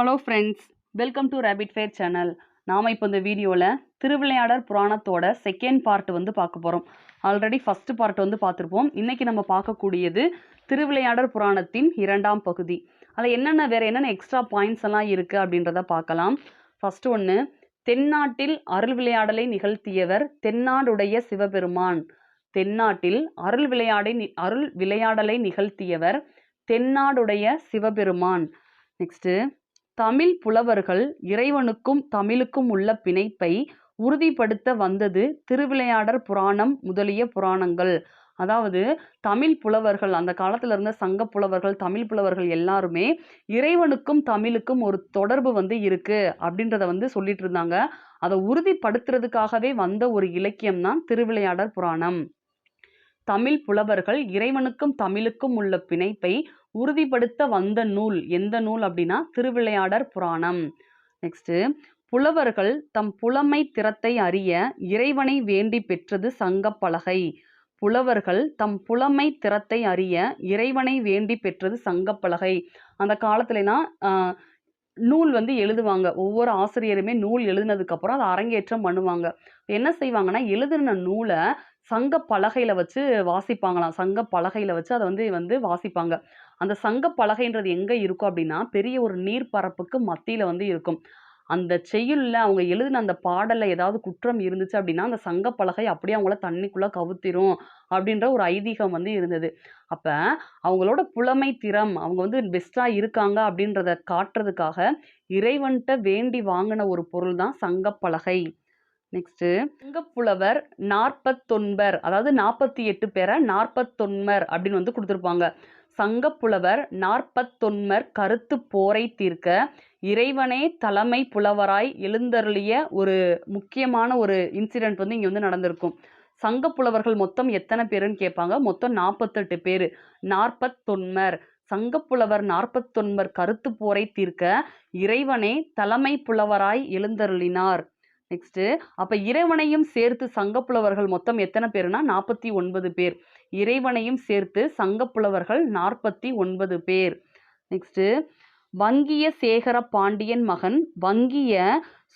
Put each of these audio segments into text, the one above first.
Hello friends welcome to rapid fair channel நாம் இப்போ இந்த வீடியோவில் திருவிளையாடர் புராணத்தோட செகண்ட் பார்ட் வந்து பார்க்க போகிறோம் ஆல்ரெடி ஃபர்ஸ்ட் பார்ட் வந்து பார்த்துருப்போம். இன்றைக்கி நம்ம பார்க்கக்கூடியது திருவிளையாடர் புராணத்தின் இரண்டாம் பகுதி. அதில் என்னென்ன வேறு என்னென்ன எக்ஸ்ட்ரா பாயிண்ட்ஸ் எல்லாம் இருக்குது அப்படின்றத பார்க்கலாம். ஃபஸ்ட்டு ஒன்று தென்னாட்டில் அருள் விளையாடலை நிகழ்த்தியவர் தென்னாடுடைய சிவபெருமான். தென்னாட்டில் அருள் விளையாடை நி- அருள் விளையாடலை நிகழ்த்தியவர் தென்னாடுடைய சிவபெருமான். நெக்ஸ்ட்டு தமிழ் புலவர்கள் இறைவனுக்கும் தமிழுக்கும் உள்ள பிணைப்பை உறுதிப்படுத்த வந்தது திருவிளையாடற் புராணம் முதலிய புராணங்கள். அதாவது தமிழ் புலவர்கள் அந்த காலத்துல இருந்த சங்க புலவர்கள் தமிழ் புலவர்கள் எல்லாருமே இறைவனுக்கும் தமிழுக்கும் ஒரு தொடர்பு வந்து இருக்கு அப்படின்றத வந்து சொல்லிட்டு இருந்தாங்க. அதை உறுதிப்படுத்துறதுக்காகவே வந்த ஒரு இலக்கியம் தான் திருவிளையாடற் புராணம். தமிழ் புலவர்கள் இறைவனுக்கும் தமிழுக்கும் உள்ள பிணைப்பை உறுதிப்படுத்த வந்த நூல் எந்த நூல் அப்படின்னா திருவிளையாடற் புராணம். நெக்ஸ்ட்டு புலவர்கள் தம் புலமை திறத்தை அறிய இறைவனை வேண்டி பெற்றது சங்கப்பலகை புலவர்கள் தம் புலமை திறத்தை அறிய இறைவனை வேண்டி பெற்றது சங்கப்பலகை அந்த காலத்துலனா நூல் வந்து எழுதுவாங்க. ஒவ்வொரு ஆசிரியருமே நூல் எழுதினதுக்கப்புறம் அதை அரங்கேற்றம் பண்ணுவாங்க. என்ன செய்வாங்கன்னா எழுதின நூலை சங்க பலகையில் வச்சு வாசிப்பாங்களாம். சங்க பலகையில் வச்சு அதை வந்து வந்து வாசிப்பாங்க. அந்த சங்க பலகைன்றது எங்கே இருக்கும் அப்படின்னா பெரிய ஒரு நீர்ப்பரப்புக்கு மத்தியில் வந்து இருக்கும். அந்த செய்யுள்ல அவங்க எழுதின அந்த பாடலில் ஏதாவது குற்றம் இருந்துச்சு அப்படின்னா அந்த சங்க பலகை அப்படியே அவங்கள தண்ணிக்குள்ளே கவுத்திரும் அப்படின்ற ஒரு ஐதீகம் வந்து இருந்தது. அப்போ அவங்களோட புலமை திறம் அவங்க வந்து பெஸ்ட்டாக இருக்காங்க அப்படின்றத காட்டுறதுக்காக இறைவன்கிட்ட வேண்டி வாங்கின ஒரு பொருள் தான் சங்கப்பலகை நெக்ஸ்ட்டு சங்கப்புலவர் நாற்பத்தொன்பர் அதாவது நாற்பத்தி எட்டு பேரை நாற்பத்தொன்மர் அப்படின்னு வந்து கொடுத்துருப்பாங்க. சங்கப்புலவர் நாற்பத்தொன்மர் கருத்து போரை தீர்க்க இறைவனே தலைமை புலவராய் எழுந்தருளிய ஒரு முக்கியமான ஒரு இன்சிடென்ட் வந்து இங்கே வந்து நடந்திருக்கும். சங்க புலவர்கள் மொத்தம் எத்தனை பேருன்னு கேட்பாங்க? மொத்தம் நாற்பத்தெட்டு பேர். நாற்பத்தொன்மர். சங்கப்புலவர் நாற்பத்தொன்பர் கருத்து போரை தீர்க்க இறைவனே தலைமை புலவராய் எழுந்தருளினார். நெக்ஸ்ட் அப்ப இறைவனையும் சேர்த்து சங்கப்புலவர்கள் மொத்தம் எத்தனை பேர்னா நாற்பத்தி ஒன்பது பேர். இறைவனையும் சேர்த்து சங்கப்புலவர்கள் நாற்பத்தி ஒன்பது பேர். நெக்ஸ்ட் வங்கிய சேகர பாண்டியன் மகன் வங்கிய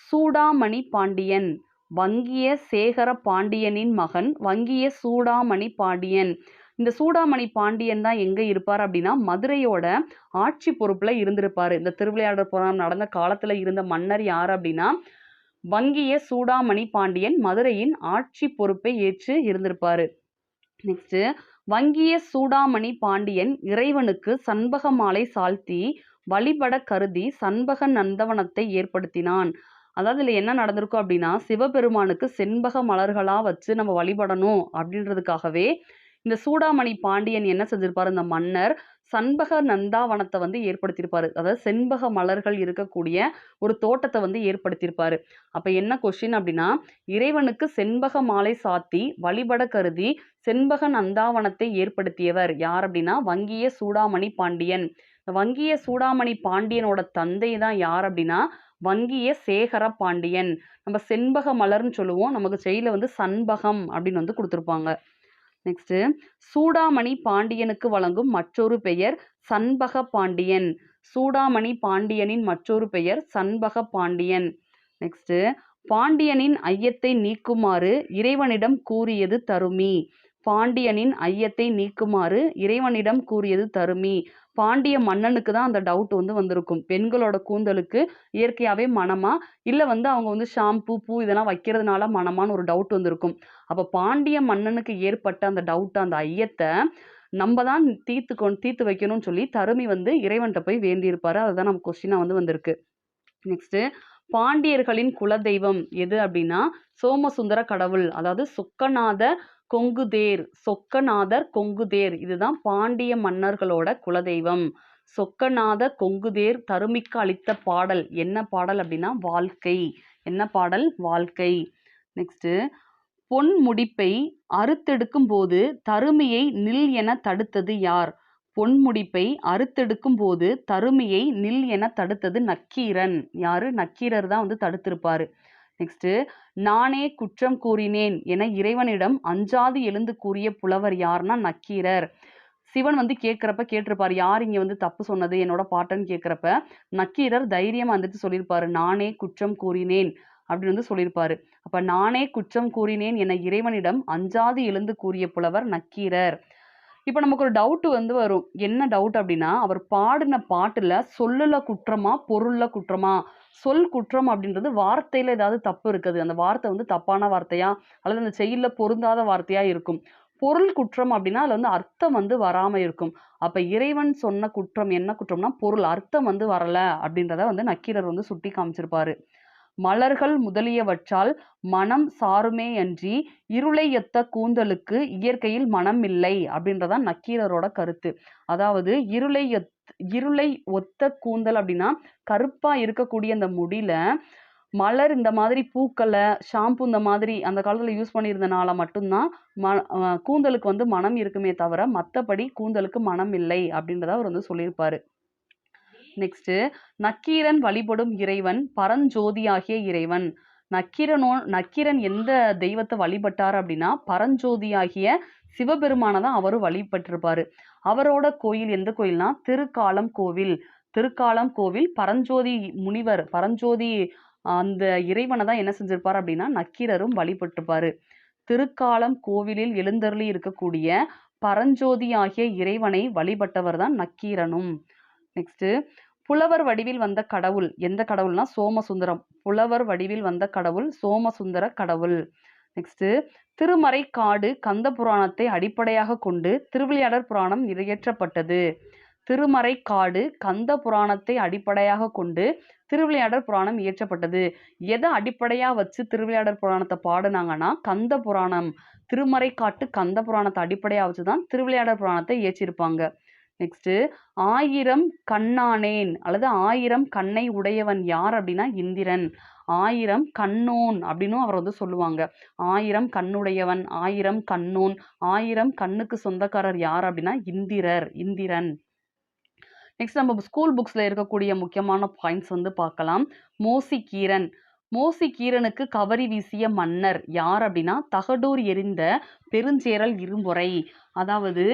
சூடாமணி பாண்டியன் வங்கிய சேகர பாண்டியனின் மகன் வங்கிய சூடாமணி பாண்டியன். இந்த சூடாமணி பாண்டியன் தான் எங்கே இருப்பார் அப்படின்னா மதுரையோட ஆட்சி பொறுப்பில் இருந்திருப்பார். இந்த திருவிளையாடற் போராட்டம் நடந்த காலத்தில் இருந்த மன்னர் யார் அப்படின்னா வங்கிய சூடாமணி பாண்டியன் மதுரையின் ஆட்சி பொறுப்பை ஏற்று இருந்திருப்பாரு. நெக்ஸ்ட் வங்கிய சூடாமணி பாண்டியன் இறைவனுக்கு சண்பக மாலை சாழ்த்தி வழிபட கருதி சண்பக நந்தவனத்தை ஏற்படுத்தினான். அதாவது இதுல என்ன நடந்திருக்கும் அப்படின்னா சிவபெருமானுக்கு செண்பக மலர்களா வச்சு நம்ம வழிபடணும் அப்படின்றதுக்காகவே இந்த சூடாமணி பாண்டியன் என்ன செஞ்சிருப்பார் இந்த மன்னர் சண்பக நந்தாவனத்தை வந்து ஏற்படுத்தியிருப்பாரு. அதாவது செண்பக மலர்கள் இருக்கக்கூடிய ஒரு தோட்டத்தை வந்து ஏற்படுத்தியிருப்பாரு. அப்ப என்ன கொஸ்டின் அப்படின்னா இறைவனுக்கு செண்பக மாலை சாத்தி வழிபட கருதி செண்பக நந்தாவனத்தை ஏற்படுத்தியவர் யார் அப்படின்னா வங்கிய சூடாமணி பாண்டியன். வங்கிய சூடாமணி பாண்டியனோட தந்தை தான் யார் அப்படின்னா வங்கிய சேகர பாண்டியன். நம்ம செண்பக மலர்னு சொல்லுவோம். நமக்கு செயல வந்து சண்பகம் அப்படின்னு வந்து கொடுத்துருப்பாங்க. நெக்ஸ்ட் சூடாமணி பாண்டியனுக்கு வழங்கும் மற்றொரு பெயர் சண்பக பாண்டியன். சூடாமணி பாண்டியனின் மற்றொரு பெயர் சண்பக பாண்டியன். நெக்ஸ்ட் பாண்டியனின் ஐயத்தை நீக்குமாறு இறைவனிடம் கூறியது தருமி. பாண்டியனின் ஐயத்தை நீக்குமாறு இறைவனிடம் கூறியது தருமி. பாண்டிய மன்னனுக்கு தான் அந்த டவுட் வந்து வந்திருக்கும். பெண்களோட கூந்தலுக்கு இயற்கையாகவே மனமா? இல்லை வந்து அவங்க வந்து ஷாம்பு பூ இதெல்லாம் வைக்கிறதுனால மனமான்னு ஒரு டவுட் வந்திருக்கும். அப்போ பாண்டிய மன்னனுக்கு ஏற்பட்ட அந்த டவுட் அந்த ஐயத்தை நம்ம தான் தீர்த்து கொ தீர்த்து வைக்கணும்னு சொல்லி தருமி வந்து இறைவன்கிட்ட போய் வேண்டியிருப்பாரு. அதுதான் நம்ம கொஸ்டினாக வந்து வந்திருக்கு. நெக்ஸ்ட்டு பாண்டியர்களின் குலதெய்வம் எது அப்படின்னா சோமசுந்தர கடவுள் அதாவது சொக்கநாத கொங்குதேர் சொக்கநாதர் கொங்குதேர். இதுதான் பாண்டிய மன்னர்களோட குலதெய்வம். சொக்கநாத கொங்குதேர் தருமிக்கு அளித்த பாடல். என்ன பாடல் அப்படின்னா வாழ்க்கை. என்ன பாடல்? வாழ்க்கை. நெக்ஸ்ட்டு பொன் முடிப்பை அறுத்தெடுக்கும் போது தருமையை நில் என தடுத்தது யார்? பொன்முடிப்பை அறுத்தெடுக்கும் போது தருமையை நில் என தடுத்தது நக்கீரன். யாரு? நக்கீரர் தான் வந்து தடுத்திருப்பாரு. நெக்ஸ்ட் நானே குற்றம் கூறினேன் என இறைவனிடம் அஞ்சாது எழுந்து கூறிய புலவர் யார்னா நக்கீரர். சிவன் வந்து கேட்குறப்ப கேட்டிருப்பார் யார் இங்கே வந்து தப்பு சொன்னது? என்னோட பாட்டன்னு கேட்குறப்ப. நக்கீரர் தைரியமாக வந்துட்டு சொல்லியிருப்பாரு நானே குற்றம் கூறினேன். அப்படின்னு வந்து சொல்லியிருப்பாரு. அப்ப நானே குற்றம் கூறினேன் என இறைவனிடம் அஞ்சாது எழுந்து கூறிய புலவர் நக்கீரர். இப்போ நமக்கு ஒரு டவுட் வந்து வரும். என்ன டவுட் அப்படின்னா அவர் பாடின பாட்டுல சொல்லுல குற்றமா பொருள்ல குற்றமா? சொல் குற்றம் அப்படின்றது வார்த்தையில ஏதாவது தப்பு இருக்குது. அந்த வார்த்தை வந்து தப்பான வார்த்தையா? அல்லது அந்த செயல்ல பொருந்தாத வார்த்தையா இருக்கும். பொருள் குற்றம் அப்படின்னா அதுல வந்து அர்த்தம் வந்து வராம இருக்கும். அப்ப இறைவன் சொன்ன குற்றம் என்ன குற்றம்னா பொருள் அர்த்தம் வந்து வரல அப்படின்றத வந்து நக்கீரர் வந்து சுட்டி காமிச்சிருப்பாரு மலர்கள் முதலியவற்றால் மனம் சாருமே அன்றி இருளை கூந்தலுக்கு இயற்கையில் மனம் இல்லை அப்படின்றதான் நக்கீரரோட கருத்து. அதாவது இருளை எத் இருளை ஒத்த கூந்தல் அப்படின்னா கருப்பா இருக்கக்கூடிய அந்த முடியில மலர் இந்த மாதிரி பூக்களை ஷாம்பு இந்த மாதிரி அந்த காலத்தில் யூஸ் பண்ணியிருந்தனால மட்டும்தான் ம கூந்தலுக்கு வந்து மனம் இருக்குமே தவிர மற்றபடி கூந்தலுக்கு மனம் இல்லை அப்படின்றத அவர் வந்து சொல்லியிருப்பாரு. நெக்ஸ்ட் நக்கீரன் வழிபடும் இறைவன் பரஞ்சோதியாகிய இறைவன். நக்கீரனோ நக்கீரன் எந்த தெய்வத்தை வழிபட்டார் அப்படின்னா பரஞ்சோதியாகிய சிவபெருமானை தான் அவரும் வழிபட்டிருப்பாரு. அவரோட கோயில் எந்த கோயில்னா திருக்காலம் கோவில். திருக்காலம் கோவில் பரஞ்சோதி முனிவர் பரஞ்சோதி அந்த இறைவனை தான் என்ன செஞ்சிருப்பார் அப்படின்னா நக்கீரரும் வழிபட்டிருப்பாரு. திருக்காலம் கோவிலில் எழுந்தருளி இருக்கக்கூடிய பரஞ்சோதி ஆகிய இறைவனை வழிபட்டவர் தான் நக்கீரனும். நெக்ஸ்ட் புலவர் வடிவில் வந்த கடவுள். எந்த கடவுள்னா? சோமசுந்தரம். புலவர் வடிவில் வந்த கடவுள் சோமசுந்தர கடவுள். நெக்ஸ்ட் திருமறைக்காடு கந்த புராணத்தை அடிப்படையாக கொண்டு திருவிளையாடர் புராணம் இயற்றப்பட்டது திருமறைக்காடு கந்த புராணத்தை அடிப்படையாக கொண்டு திருவிளையாடர் புராணம் இயற்றப்பட்டது. எதை அடிப்படையாக வச்சு திருவிளையாடர் புராணத்தை பாடுனாங்கன்னா கந்த புராணம். திருமறைக்காட்டு கந்த புராணத்தை அடிப்படையாக வச்சு தான் திருவிளையாடர் புராணத்தை இயற்றியிருப்பாங்க நெக்ஸ்ட்டு ஆயிரம் கண்ணானேன் அல்லது ஆயிரம் கண்ணை உடையவன் யார் அப்படின்னா இந்திரன். ஆயிரம் கண்ணோன் அப்படின்னும் அவர் வந்து சொல்லுவாங்க. ஆயிரம் கண்ணுடையவன் ஆயிரம் கண்ணோன் ஆயிரம் கண்ணுக்கு சொந்தக்காரர் யார் அப்படின்னா இந்திரர் இந்திரன். நெக்ஸ்ட் நம்ம ஸ்கூல் புக்ஸில் இருக்கக்கூடிய முக்கியமான பாயிண்ட்ஸ் வந்து பார்க்கலாம். மோசி கீரன் மோசி கீரனுக்கு கவரி வீசிய மன்னர் யார் அப்படின்னா தகடூர் எரிந்த பெருஞ்சேரல் இரும்புரை அதாவது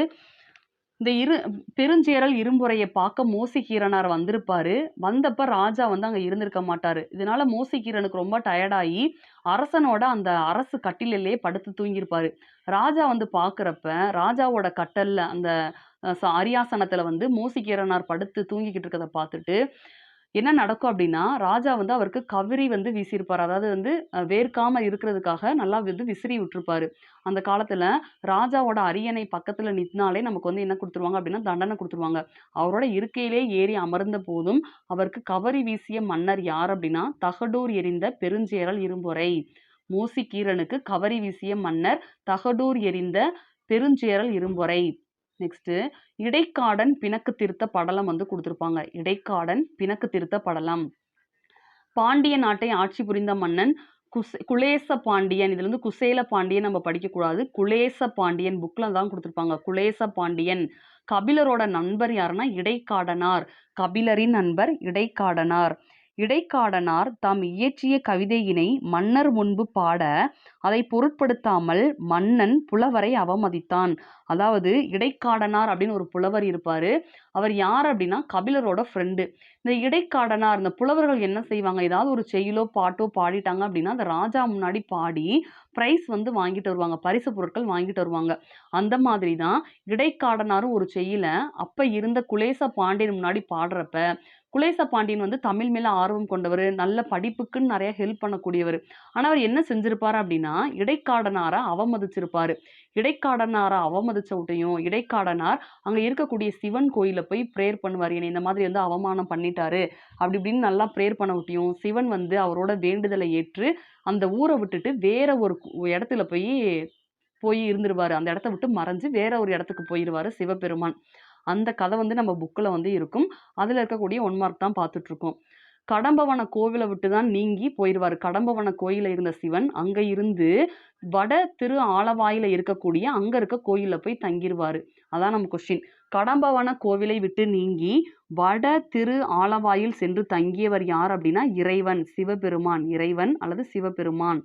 இந்த இரு பெருஞ்சேரல் இரும்புரையை பார்க்க மோசிகீரனார் வந்திருப்பாரு. வந்தப்ப ராஜா வந்து அங்க இருந்திருக்க மாட்டாரு. இதனால மோசிகீரனுக்கு ரொம்ப டயர்டாகி அரசனோட அந்த அரசு கட்டிலே படுத்து தூங்கியிருப்பாரு. ராஜா வந்து பார்க்குறப்ப ராஜாவோட கட்டல்ல அந்த அஹ், அரியாசனத்துல வந்து மோசிகீரனார் படுத்து தூங்கிக்கிட்டு இருக்கதை பார்த்துட்டு என்ன நடக்கும் அப்படின்னா ராஜா வந்து அவருக்கு கவிரி வந்து வீசியிருப்பார். அதாவது வந்து வேர்க்காம இருக்கிறதுக்காக நல்லா வந்து விசிறி விட்டுருப்பாரு. அந்த காலத்தில் ராஜாவோட அரியணை பக்கத்தில் நின்னாலே நமக்கு வந்து என்ன கொடுத்துருவாங்க அப்படின்னா தண்டனை கொடுத்துருவாங்க. அவரோட இருக்கையிலே ஏறி அமர்ந்த போதும் அவருக்கு கவரி வீசிய மன்னர் யார் அப்படின்னா தகடூர் எறிந்த பெருஞ்சேரல் இரும்புரை மோசி கீரனுக்கு கவரி வீசிய மன்னர் தகடூர் எறிந்த பெருஞ்சேரல் இரும்புரை நெக்ஸ்ட்டு இடைக்காடன் பிணக்கு திருத்த படலம் வந்து கொடுத்துருப்பாங்க. இடைக்காடன் பிணக்கு திருத்த படலம். பாண்டிய நாட்டை ஆட்சி புரிந்த மன்னன் குசே குலேச பாண்டியன் இதுல இருந்து குசேல பாண்டியன் நம்ம படிக்கக்கூடாது குலேச பாண்டியன் புக்கில் தான் கொடுத்துருப்பாங்க. குலேச பாண்டியன். கபிலரோட நண்பர் யாருன்னா இடைக்காடனார். கபிலரின் நண்பர் இடைக்காடனார். இடைக்காடனார் தாம் இயற்றிய கவிதையினை மன்னர் முன்பு பாட அதை பொருட்படுத்தாமல் மன்னன் புலவரை அவமதித்தான். அதாவது இடைக்காடனார் அப்படின்னு ஒரு புலவர் இருப்பார். அவர் யார் அப்படின்னா கபிலரோட ஃப்ரெண்டு இந்த இடைக்காடனார் இந்த புலவர்கள் என்ன செய்வாங்க? ஏதாவது ஒரு செயலோ பாட்டோ பாடிட்டாங்க அப்படின்னா அந்த ராஜா முன்னாடி பாடி ப்ரைஸ் வந்து வாங்கிட்டு வருவாங்க. பரிசு பொருட்கள் வாங்கிட்டு வருவாங்க. அந்த மாதிரி தான் இடைக்காடனாரும் ஒரு செய்யுள அப்போ இருந்த குலேச பாண்டியன் முன்னாடி பாடுறப்ப குலேச பாண்டியன் வந்து தமிழ் மேல ஆர்வம் கொண்டவர் நல்ல படிப்புக்குன்னு நிறைய ஹெல்ப் பண்ணக்கூடியவர். ஆனா அவர் என்ன செஞ்சிருப்பாரு அப்படின்னா இடைக்காடனாரை அவமதிச்சிருப்பாரு. இடைக்காடனாரை அவமதிச்ச விட்டையும் இடைக்காடனார் அங்க இருக்கக்கூடிய சிவன் கோயில போய் ப்ரேயர் பண்ணுவார். என்னை இந்த மாதிரி வந்து அவமானம் பண்ணிட்டாரு. அப்படி இப்படின்னு நல்லா ப்ரேயர் பண்ண விட்டியும் சிவன் வந்து அவரோட வேண்டுதலை ஏற்று அந்த ஊரை விட்டுட்டு வேற ஒரு இடத்துல போய் போய் இருந்துருவாரு. அந்த இடத்த விட்டு மறைஞ்சு வேற ஒரு இடத்துக்கு போயிருவாரு சிவபெருமான். அந்த கதை வந்து நம்ம புக்கில் வந்து இருக்கும். அதில் இருக்கக்கூடிய ஒன் மார்க் தான் பார்த்துட்ருக்கோம். கடம்பவன கோவிலை விட்டு தான் நீங்கி போயிடுவார் கடம்பவன கோயிலில் இருந்த சிவன் அங்கே இருந்து வட திரு ஆலவாயில் இருக்கக்கூடிய அங்கே இருக்க கோயிலில் போய் தங்கிடுவார் அதான் நம்ம கொஸ்டின் கடம்பவன கோவிலை விட்டு நீங்கி வட திரு ஆலவாயில் சென்று தங்கியவர் யார் அப்படின்னா இறைவன் சிவபெருமான் இறைவன் அல்லது சிவபெருமான்.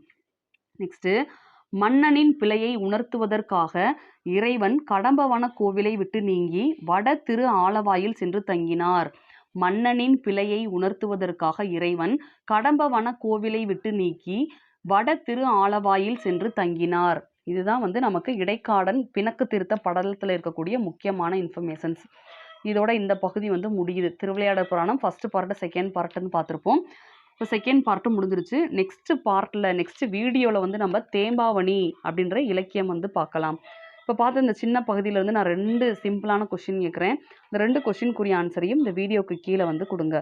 நெக்ஸ்ட்டு மன்னனின் பிழையை உணர்த்துவதற்காக இறைவன் கடம்பவன கோவிலை விட்டு நீங்கி வட திரு ஆலவாயில் சென்று தங்கினார். மன்னனின் பிழையை உணர்த்துவதற்காக இறைவன் கடம்பவன கோவிலை விட்டு நீக்கி வட திரு ஆலவாயில் சென்று தங்கினார். இதுதான் வந்து நமக்கு இடைக்காடன் பிணக்கு திருத்த படலத்தில் இருக்கக்கூடிய முக்கியமான இன்ஃபர்மேஷன்ஸ் இதோட இந்த பகுதி வந்து முடியுது. Thiruvilaiyadal Puranam first part second பார்ட்டுன்னு பார்த்துருப்போம். இப்போ செகண்ட் பார்ட்டும் முடிஞ்சிருச்சு. நெக்ஸ்ட் பார்ட்டில் நெக்ஸ்ட் வீடியோவில் வந்து நம்ம தேம்பாவணி அப்படின்ற இலக்கியம் வந்து பார்க்கலாம். இப்போ பார்த்த இந்த சின்ன பகுதியில் வந்து நான் ரெண்டு சிம்பிளான கொஷின் கேட்குறேன். இந்த ரெண்டு கொஷினுக்குரிய ஆன்சரையும் இந்த வீடியோக்கு கீழே வந்து கொடுங்க.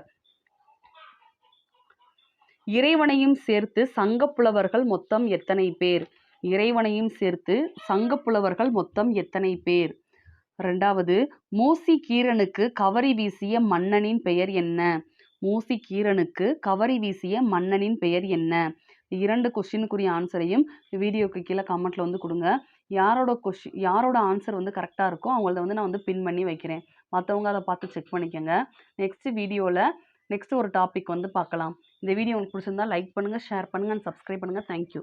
இறைவனையும் சேர்த்து சங்கப்புலவர்கள் மொத்தம் எத்தனை பேர்? இறைவனையும் சேர்த்து சங்கப்புலவர்கள் மொத்தம் எத்தனை பேர்? ரெண்டாவது மூசி கீரனுக்கு கவரி வீசிய மன்னனின் பெயர் என்ன? மூசி கீரனுக்கு கவரி வீசிய மன்னனின் பெயர் என்ன? இரண்டு கொஷினுக்குரிய ஆன்சரையும் வீடியோக்கு கீழே கமெண்ட்டில் வந்து கொடுங்க. யாரோட கொஷின் யாரோட ஆன்சர் வந்து கரெக்டாக இருக்கோ அவங்களத வந்து நான் வந்து பின் பண்ணி வைக்கிறேன். மற்றவங்க அதை பார்த்து செக் பண்ணிக்கோங்க. நெக்ஸ்ட் வீடியோவில் நெக்ஸ்ட் ஒரு டாபிக் வந்து பார்க்கலாம். இந்த வீடியோ உங்களுக்கு பிடிச்சிருந்தா லைக் பண்ணுங்கள் ஷேர் பண்ணுங்கள் அண்ட் சப்ஸ்கிரைப் பண்ணுங்கள் தேங்க்யூ